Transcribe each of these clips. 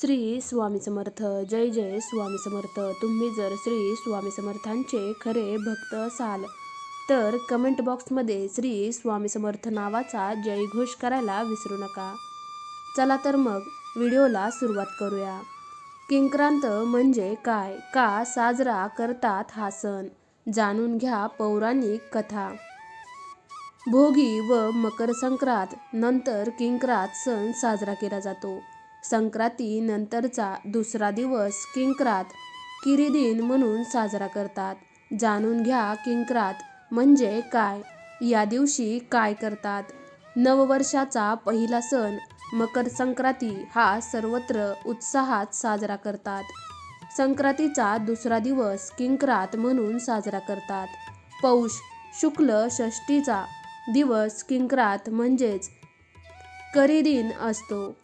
श्री स्वामी समर्थ जय जय स्वामी समर्थ. तुम्ही जर श्री स्वामी समर्थांचे खरे भक्त असाल तर कमेंट बॉक्समध्ये श्री स्वामी समर्थ नावाचा जयघोष करायला विसरू नका. चला तर मग व्हिडिओला सुरुवात करूया. किंक्रांत म्हणजे काय? का साजरा करतात हा सण? जाणून घ्या पौराणिक कथा. भोगी व मकर संक्रांत नंतर किंक्रात सण साजरा केला जातो. संक्रांती नंतरचा दुसरा दिवस किंक्रात किरीदिन म्हणून साजरा करतात. जाणून घ्या किंक्रात म्हणजे काय? या दिवशी काय करतात? नववर्षाचा पहिला सण मकर संक्रांती हा सर्वत्र उत्साहात साजरा करतात. संक्रांतीचा दुसरा दिवस किंक्रात म्हणून साजरा करतात. पौष शुक्ल षष्टीचा दिवस किंक्रात म्हणजेच करीदिन असतो.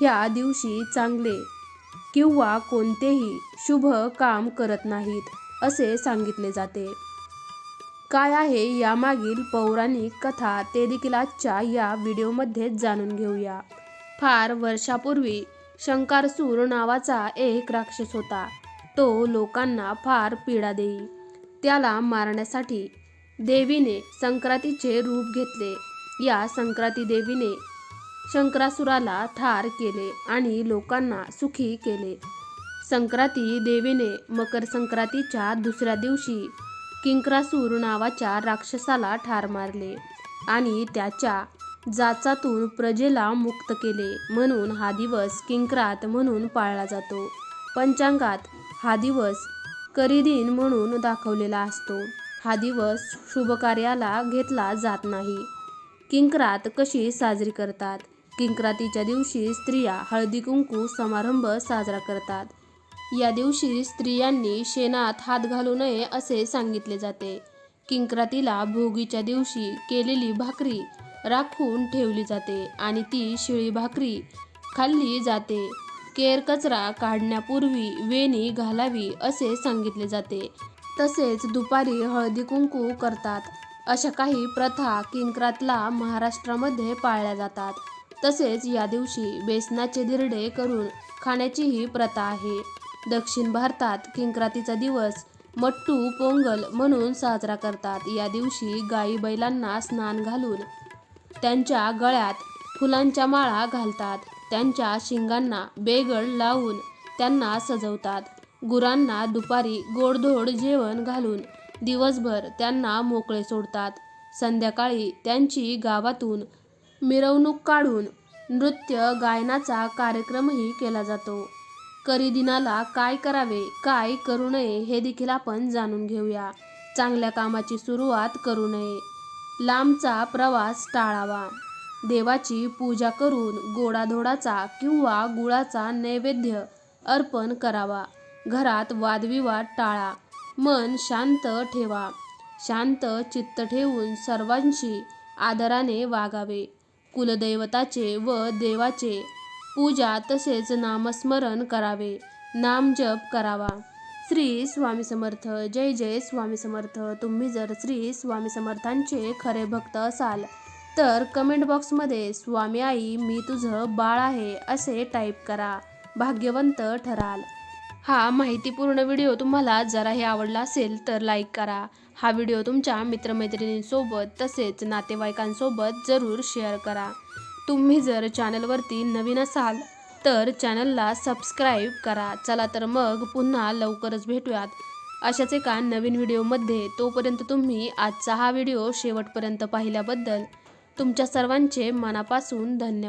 ह्या दिवशी चांगले किंवा कोणतेही शुभ काम करत नाहीत असे सांगितले जाते. काय आहे यामागील पौराणिक कथा ते देखील आजच्या या व्हिडिओमध्ये जाणून घेऊया. फार वर्षापूर्वी शंकारसूर नावाचा एक राक्षस होता. तो लोकांना फार पीडा देई. त्याला मारण्यासाठी देवीने संक्रांतीचे रूप घेतले. या संक्रांती देवीने शंकरासुराला ठार केले आणि लोकांना सुखी केले. संक्रांती देवीने मकर संक्रांतीच्या दुसऱ्या दिवशी किंकरासूर नावाच्या राक्षसाला ठार मारले आणि त्याच्या जाचातून प्रजेला मुक्त केले म्हणून हा दिवस किंकरात म्हणून पाळला जातो. पंचांगात हा दिवस करीदिन म्हणून दाखवलेला असतो. हा दिवस शुभकार्याला घेतला जात नाही. किंकरात कशी साजरी करतात? किंक्रातीच्या दिवशी स्त्रिया हळदी कुंकू समारंभ साजरा करतात. या दिवशी स्त्रियांनी शेणात हात घालू नये असे सांगितले जाते. किंक्रातीला भोगीच्या दिवशी केलेली भाकरी राखून ठेवली जाते आणि ती शिळी भाकरी खाल्ली जाते. केर कचरा काढण्यापूर्वी वेणी घालावी असे सांगितले जाते. तसेच दुपारी हळदी कुंकू करतात. अशा काही प्रथा किंक्रातला महाराष्ट्रामध्ये पाळल्या जातात. तसेच या दिवशी बेसनाचे धिरडे करून खाण्याचीही प्रथा आहे. दक्षिण भारतात किंक्रातीचा दिवस मट्टू पोंगल म्हणून साजरा करतात. या दिवशी गाई बैलांना स्नान घालून त्यांच्या गळ्यात फुलांच्या माळा घालतात. त्यांच्या शिंगांना बेगड लावून त्यांना सजवतात. गुरांना दुपारी गोडधोड जेवण घालून दिवसभर त्यांना मोकळे सोडतात. संध्याकाळी त्यांची गावातून मिरवणूक काढून नृत्य गायनाचा कार्यक्रमही केला जातो. करीदिनाला काय करावे काय करू नये हे देखील आपण जाणून घेऊया. चांगल्या कामाची सुरुवात करू नये. लांबचा प्रवास टाळावा. देवाची पूजा करून गोडाधोडाचा किंवा गुळाचा नैवेद्य अर्पण करावा. घरात वादविवाद टाळा. मन शांत ठेवा. शांत चित्त ठेवून सर्वांशी आदराने वागावे. कुलदैवताचे व देवाचे पूजा तसेच नामस्मरण करावे. नामजप करावा. श्री स्वामी समर्थ. जय जय स्वामी समर्थ. तुम्ही जर श्री स्वामी समर्थांचे खरे भक्त असाल तर कमेंट बॉक्समध्ये स्वामी आई मी तुझं बाळ आहे असे टाईप करा. भाग्यवंत ठराल. हा माहितीपूर्ण व्हिडिओ तुम्हाला जराही आवडला असेल तर लाईक करा. हा व्हिडिओ तुमच्या मित्रमैत्रिणींसोबत तसेच नातेवाईकांसोबत जरूर शेअर करा. तुम्ही जर चॅनलवरती नवीन असाल तर चॅनलला सबस्क्राईब करा. चला तर मग पुन्हा लवकरच भेटूयात. अशाच एका नवीन व्हिडिओमध्ये तोपर्यंत तुम्ही आजचा हा व्हिडिओ शेवटपर्यंत पाहिल्याबद्दल तुमच्या सर्वांचे मनापासून धन्यवाद.